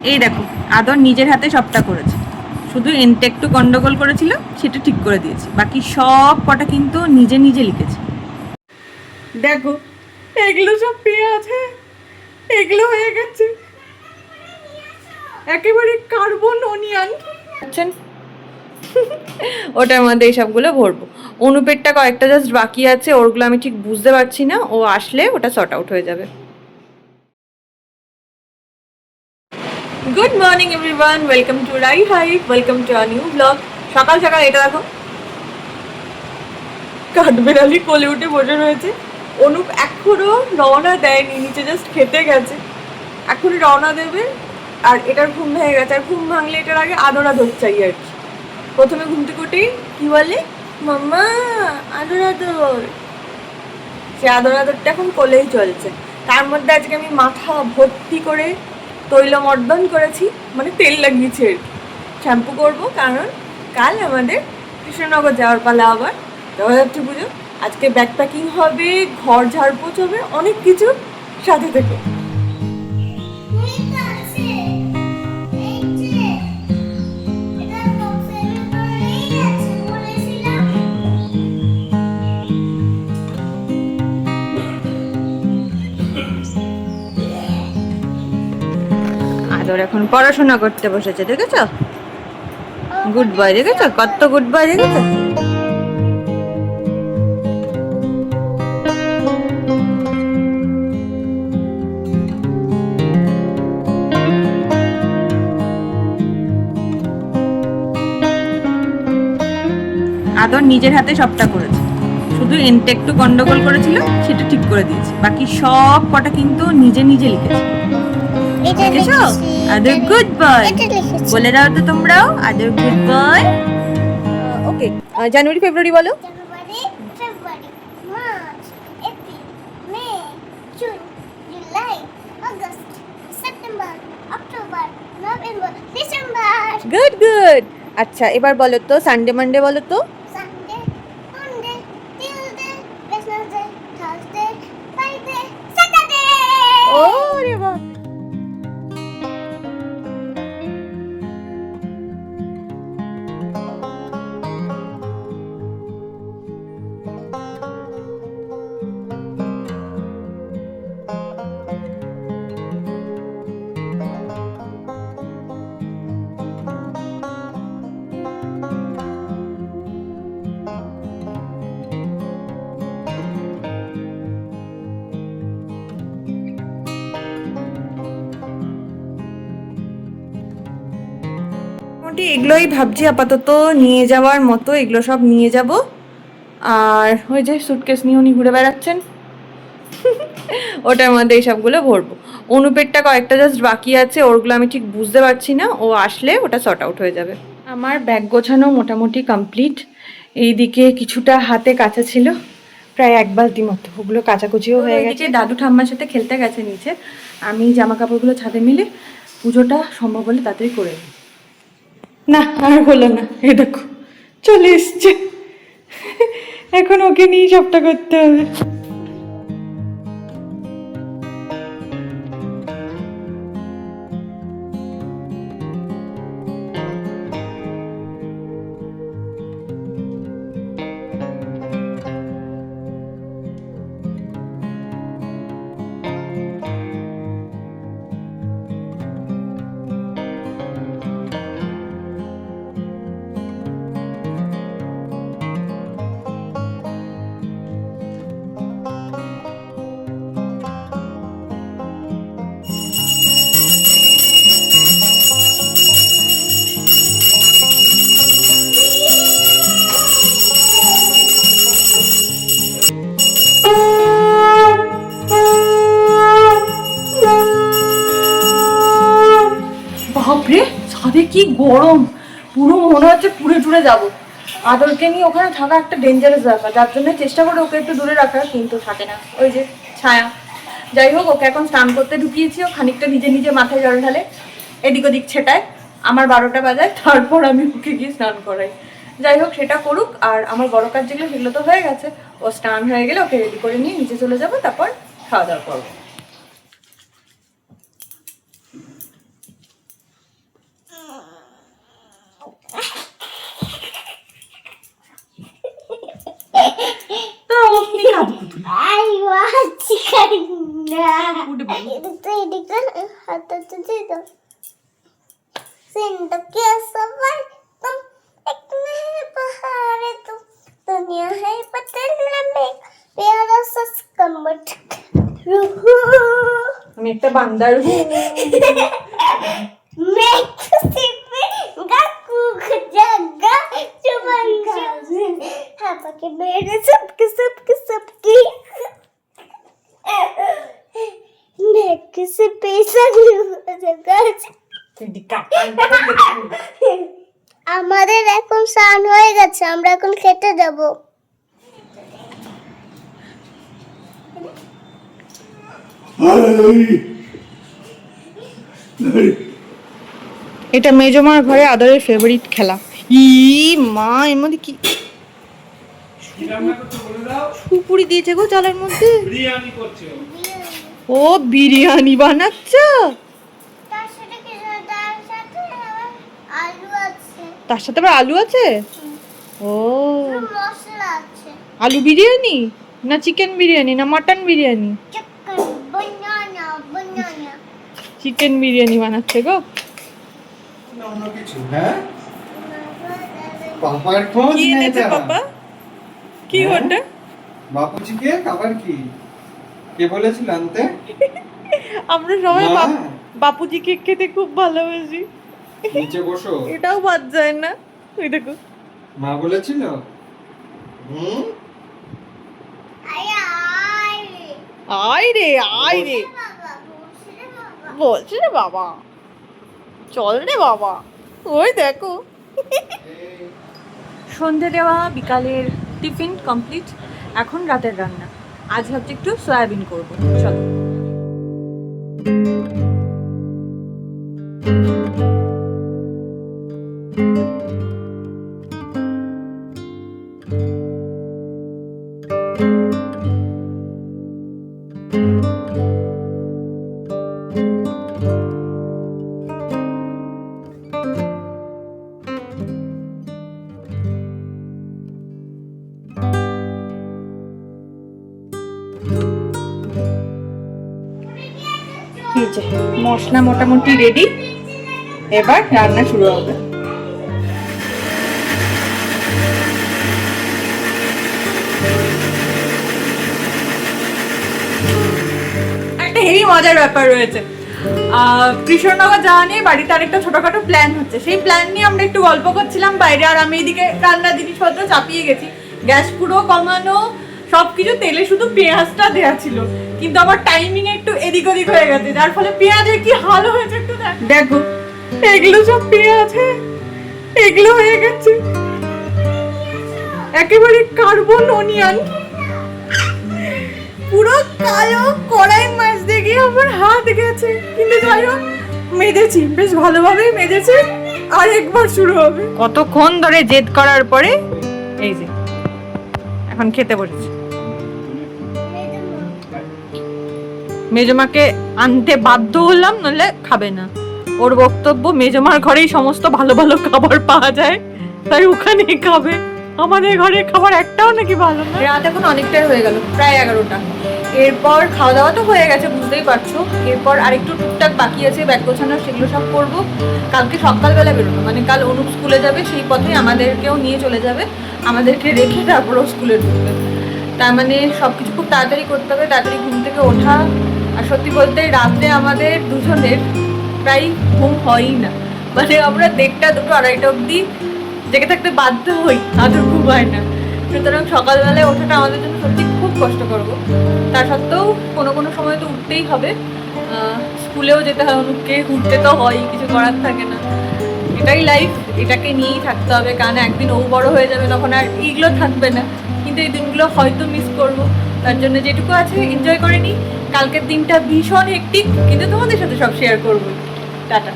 এই দেখো আদর নিজের হাতে সবটা করেছে। শুধু এনটা একটু গন্ডগোল করেছিল সেটা ঠিক করে দিয়েছি। বাকি সব কটা কিন্তু নিজে নিজে লিখেছে। দেখো এগুলো সব পেয়ে আছে এগুলো হয়ে গেছে। একেবারে কার্বন অনিয়ন বুঝছেন ওটার মধ্যে এইসবগুলো ভরবো। অনুপেরটা কয়েকটা জাস্ট বাকি আছে ওরগুলো আমি ঠিক বুঝতে পারছি না ও আসলে ওটা শর্ট আউট হয়ে যাবে। Good morning everyone welcome to Rai hi welcome to our new blog সকাল সকাল এটা দেখো। কাঠবেড়ালি কোলে উঠে বসে রয়েছে। অনুপ এখনও রওনা দেয়নি, নিচে জাস্ট খেতে গেছে। এখনই রওনা দেবে। আর এটার ঘুম ভেঙে গেছে। আর ঘুম ভাঙলে এটার আগে আদর আদর চাই আর কি। প্রথমে ঘুম থেকে উঠেই কি বলে? মাম্মা আদর আদর সে আদর আদরটা এখন কোলেই চলছে। তার মধ্যে আজকে আমি মাথা ভর্তি করে তৈলমর্দন করেছি মানে তেল লাগিয়েছি আর কি। শ্যাম্পু করব কারণ কাল আমাদের কৃষ্ণনগর যাওয়ার পালা আবার জগদ্ধাত্রী পুজো। আজকে ব্যাকপ্যাকিং হবে, ঘর ঝাড়পোছ হবে, অনেক কিছু সাথে থেকে। পড়াশোনা করতে বসেছে দেখেছ? গুড বয় দেখেছ? কত গুড বয় দেখেছ? আদর নিজের হাতে সবটা করেছে। শুধু এনটা একটু গন্ডগোল করেছিল সেটা ঠিক করে দিয়েছি। বাকি সব কটা কিন্তু নিজে নিজে লিখেছে। লিখেছো আদর গুড বয় বলে দাও তো তোমরাও আদর গুড বয় ওকে জানুয়ারি ফেব্রুয়ারি বলো গুড গুড আচ্ছা এবার বলো তো সানডে মানডে বলো তো এগুলোই ভাবছি আপাতত নিয়ে যাওয়ার মতো এগুলো সব নিয়ে যাব। আর ওই যে সুটকেস নিয়ে উনি ঘুরে বেড়াচ্ছেন ওটার মধ্যে এইসবগুলো ভরবো। অনুপেরটা কয়েকটা জাস্ট বাকি আছে ওরগুলো আমি ঠিক বুঝতে পারছি না ও আসলে ওটা শর্ট আউট হয়ে যাবে। আমার ব্যাগ গোছানো মোটামুটি কমপ্লিট এইদিকে কিছুটা হাতে কাঁচা ছিল প্রায় এক বালতি মতো ওগুলো কাচাকুচিও হয়ে গেছে। দাদু ঠাম্মার সাথে খেলতে গেছে নিচে আমি জামা কাপড়গুলো ছাদে মিলে পুজোটা সম্ভব হলে তাড়াতাড়ি করে নিই। না আর হলো না। এ দেখো চলে এসছে। এখন ওকে নিয়েই সবটা করতে হবে। গরম। পুরো মনে হচ্ছে পুড়ে টুড়ে যাব। আদরকে নিয়ে ওখানে থাকা একটা ডেঞ্জারাস ব্যাপার, যার জন্য চেষ্টা করে ওকে একটু দূরে রাখার কিন্তু থাকে না। ওই যে ছায়া। যাই হোক, ওকে এখন স্নান করতে ঢুকিয়েছি, ও খানিকটা নিজে নিজে মাথায় জল ঢালে, এদিক ওদিক ছেটায়। আমার বারোটা বাজায়, তারপর আমি ওকে গিয়ে স্নান করাই। যাই হোক, সেটা করুক, আর আমার বড় কাজ যেগুলো, সেগুলো তো হয়ে গেছে। ও স্নান হয়ে গেলে ওকে রেডি করে নিয়ে নিচে চলে যাব, তারপর খাওয়া দাওয়া করব। दुनिया है पतन लंबे प्यारा सा कंबट रुहू मिट्टा बांधा আমাদের এখন স্নান হয়ে গেছে আমরা এখন খেতে যাব। এটা মেজমার ঘরে আদরের ফেভারিট খেলা। ই মা এর মধ্যে কি? সুপুরি দিয়েছে গো চালের মধ্যে। বিরিয়ানি করছে ও। ও বিরিয়ানি বানাচ্ছো তার সাথে কি তার সাথে আলু আছে তার সাথে আবার আলু আছে? ও। আলু বিরিয়ানি? না চিকেন বিরিয়ানি না মাটন বিরিয়ানি? চিকেন বিরিয়ানি বানাচ্ছে গো। না অন্য কিছু হ্যাঁ? কি হ্যাঁ? ওটা? বাপুজিকে খাবার কি? কে বলেছিল আনতে? আমরা সবাই মা? বাপুজি কেক খেতে খুব ভালোবাসি। নিচে বসো। এটাও বাদ যায় না। ওই দেখো। মা বলেছিল? হুম? আয় রে। আয় রে বলছে রে বাবা। চল রে বাবা। ওই দেখো। সন্ধে দেওয়া বিকালের টিফিন কমপ্লিট। এখন রাতের রান্না। আজ ভাবছি একটু সয়াবিন করব। চলো। এই মশলা মোটামুটি রেডি এবার রান্না শুরু হবে। একটা হেভি মজার ব্যাপার রয়েছে। কৃষ্ণনগর যাওয়া নিয়ে বাড়িতে আরেকটা ছোটখাটো প্ল্যান হচ্ছে। সেই প্ল্যান নিয়ে আমরা একটু গল্প করছিলাম বাইরে, আর আমি এদিকে রান্নার জিনিসপত্র চাপিয়ে গেছি। গ্যাস পুরো কমানো, সবকিছু তেলে শুধু পেঁয়াজটা দেয়া ছিল। কিন্তু আমার টাইমিং একটু এদিক ওদিক হয়ে গেছে যার ফলে পেঁয়াজের কি হাল হয়েছে একটু দেখ- এগুলো সব পেঁয়াজ এগুলো হয়ে গেছে। একেবারে কার্বন অনিয়ন পুরো কালো কড়াই মাছ দেখে আমার হাত গেছে। কিন্তু যাই হোক মেজেছি বেশ ভালোভাবেই মেজেছি। আর একবার শুরু হবে। কতক্ষণ ধরে জেদ করার পরে এই যে এখন খেতে বসেছি। মেজমাকে আনতে বাধ্য হলাম নলে খাবে না। ওর বক্তব্য, মেজমার ঘরেই সমস্ত ভালো ভালো খাবার পাওয়া যায়, তাই ওখানেই খাবে। আমাদের ঘরে খাবার একটাও নাকি ভালো না? রাত এখন অনেকটাই হয়ে গেল, প্রায় এগারোটা। এরপর খাওয়া দাওয়া তো হয়ে গেছে, বুঝতেই পারছ। এরপর আরেকটু টুকটাক বাকি আছে, ব্যাগ গোছানো, সেগুলো সব করব। কালকে সকালবেলা বেরোনো মানে কাল অনুপ স্কুলে যাবে, সেই পথে আমাদেরকেও নিয়ে চলে যাবে। আমাদেরকে রেখে তারপরও স্কুলে ঢুকবে। তার মানে সব কিছু খুব তাড়াতাড়ি করতে হবে, তাড়াতাড়ি ঘুম থেকে ওঠা। আর সত্যি বলতে রাতে আমাদের দুজনের প্রায় ঘুম হয়ই না। মানে আমরা দেড়টা, দুটো, আড়াইটা অবধি জেগে থাকতে বাধ্য হই আদর ঘুম হয় না। সুতরাং সকালবেলায় ওঠাটা আমাদের জন্য সত্যি খুব কষ্ট করব তা সত্ত্বেও কোনো কোনো সময় তো উঠতেই হবে। স্কুলেও যেতে হয় অনুপকে উঠতে তো হয় কিছু করার থাকে না। এটাই লাইফ এটাকে নিয়েই থাকতে হবে, কারণ একদিন ও বড় হয়ে যাবে তখন আর এইগুলো থাকবে না। কিন্তু এই দিনগুলো হয়তো মিস করব। তার জন্য যেটুকু আছে এনজয় করে নিই। কালকের দিনটা ভীষণ হেক্টিক কিন্তু তোমাদের সাথে সব শেয়ার করব। টাটা।